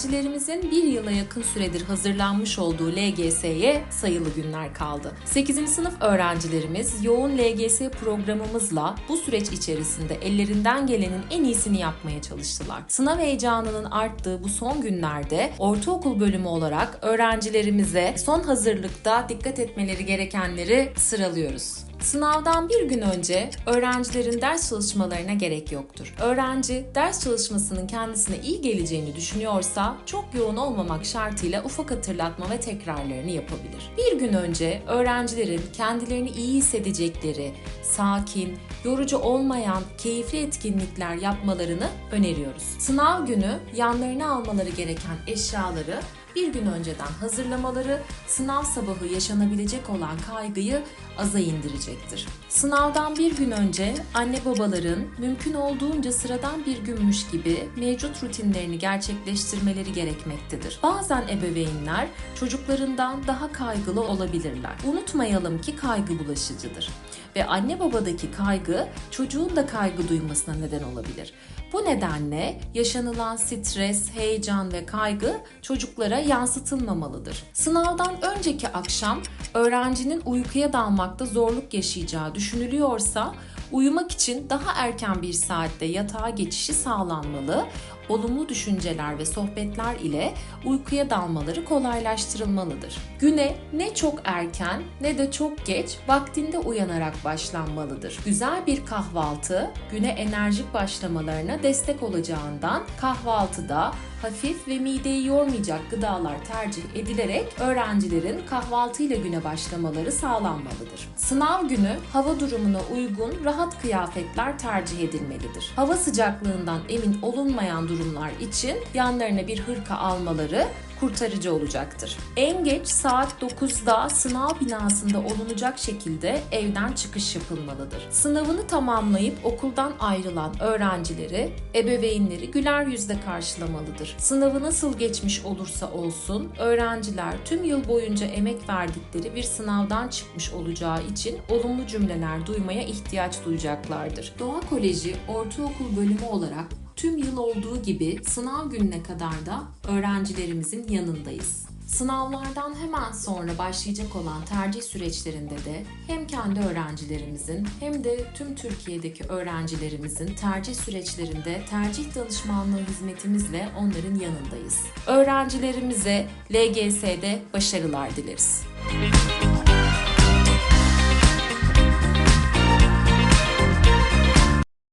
Öğrencilerimizin bir yıla yakın süredir hazırlanmış olduğu LGS'ye sayılı günler kaldı. 8. sınıf öğrencilerimiz yoğun LGS programımızla bu süreç içerisinde ellerinden gelenin en iyisini yapmaya çalıştılar. Sınav heyecanının arttığı bu son günlerde ortaokul bölümü olarak öğrencilerimize son hazırlıkta dikkat etmeleri gerekenleri sıralıyoruz. Sınavdan bir gün önce öğrencilerin ders çalışmalarına gerek yoktur. Öğrenci ders çalışmasının kendisine iyi geleceğini düşünüyorsa çok yoğun olmamak şartıyla ufak hatırlatma ve tekrarlarını yapabilir. Bir gün önce öğrencilerin kendilerini iyi hissedecekleri, sakin, yorucu olmayan keyifli etkinlikler yapmalarını öneriyoruz. Sınav günü yanlarına almaları gereken eşyaları bir gün önceden hazırlamaları sınav sabahı yaşanabilecek olan kaygıyı aza indirecektir. Sınavdan bir gün önce anne babaların mümkün olduğunca sıradan bir günmüş gibi mevcut rutinlerini gerçekleştirmeleri gerekmektedir. Bazen ebeveynler çocuklarından daha kaygılı olabilirler. Unutmayalım ki kaygı bulaşıcıdır ve anne babadaki kaygı çocuğun da kaygı duymasına neden olabilir. Bu nedenle yaşanılan stres, heyecan ve kaygı çocuklara yansıtılmamalıdır. Sınavdan önceki akşam öğrencinin uykuya dalmakta zorluk yaşayacağı düşünülüyorsa uyumak için daha erken bir saatte yatağa geçişi sağlanmalı, olumlu düşünceler ve sohbetler ile uykuya dalmaları kolaylaştırılmalıdır. Güne ne çok erken ne de çok geç vaktinde uyanarak başlanmalıdır. Güzel bir kahvaltı güne enerjik başlamalarına destek olacağından kahvaltıda hafif ve mideyi yormayacak gıdalar tercih edilerek öğrencilerin kahvaltıyla güne başlamaları sağlanmalıdır. Sınav günü hava durumuna uygun rahat kıyafetler tercih edilmelidir. Hava sıcaklığından emin olunmayan durumlar için yanlarına bir hırka almaları kurtarıcı olacaktır. En geç saat 9'da sınav binasında olunacak şekilde evden çıkış yapılmalıdır. Sınavını tamamlayıp okuldan ayrılan öğrencileri, ebeveynleri güler yüzle karşılamalıdır. Sınavı nasıl geçmiş olursa olsun öğrenciler tüm yıl boyunca emek verdikleri bir sınavdan çıkmış olacağı için olumlu cümleler duymaya ihtiyaç duyacaklardır. Doğa Koleji Ortaokul Bölümü olarak tüm yıl olduğu gibi sınav gününe kadar da öğrencilerimizin yanındayız. Sınavlardan hemen sonra başlayacak olan tercih süreçlerinde de hem kendi öğrencilerimizin hem de tüm Türkiye'deki öğrencilerimizin tercih süreçlerinde tercih danışmanlığı hizmetimizle onların yanındayız. Öğrencilerimize LGS'de başarılar dileriz.